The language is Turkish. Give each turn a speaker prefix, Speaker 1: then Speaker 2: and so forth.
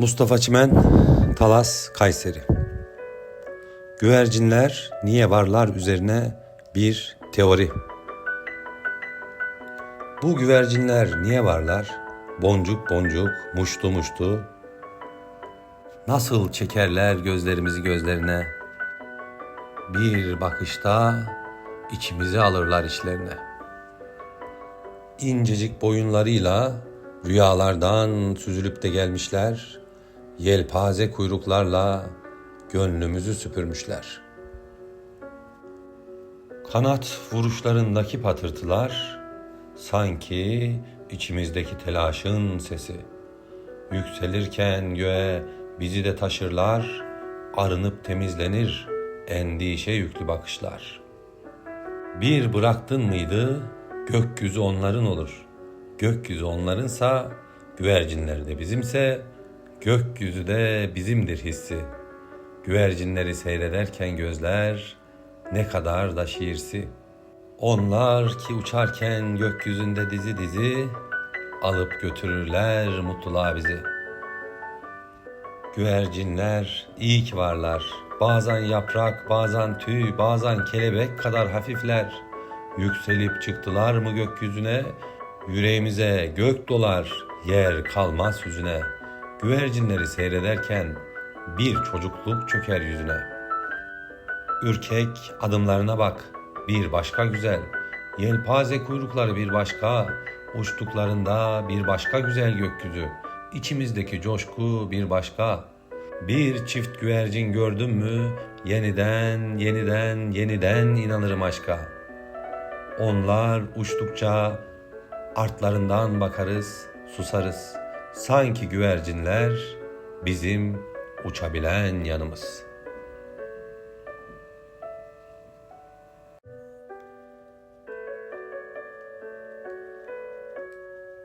Speaker 1: Mustafa Çimen, Talas, Kayseri. Güvercinler niye varlar üzerine bir teori. Bu güvercinler niye varlar? Boncuk boncuk, muştu muştu. Nasıl çekerler gözlerimizi gözlerine. Bir bakışta içimizi alırlar işlerine. İncecik boyunlarıyla rüyalardan süzülüp de gelmişler. Yelpaze kuyruklarla gönlümüzü süpürmüşler. Kanat vuruşlarındaki patırtılar sanki içimizdeki telaşın sesi. Yükselirken göğe bizi de taşırlar, arınıp temizlenir endişe yüklü bakışlar. Bir bıraktın mıydı gökyüzü onların olur. Gökyüzü onlarınsa güvercinler de bizimse gökyüzü de bizimdir hissi. Güvercinleri seyrederken gözler ne kadar da şiirsi. Onlar ki uçarken gökyüzünde dizi dizi alıp götürürler mutluluğa bizi. Güvercinler iyi ki varlar. Bazen yaprak, bazen tüy, bazen kelebek kadar hafifler. Yükselip çıktılar mı gökyüzüne? Yüreğimize gök dolar, yer kalmaz yüzüne. Güvercinleri seyrederken bir çocukluk çöker yüzüne. Ürkek adımlarına bak, bir başka güzel. Yelpaze kuyrukları bir başka, uçtuklarında bir başka güzel gökyüzü. İçimizdeki coşku bir başka. Bir çift güvercin gördüm mü, yeniden, yeniden, yeniden inanırım aşka. Onlar uçtukça artlarından bakarız, susarız. Sanki güvercinler bizim uçabilen yanımız.''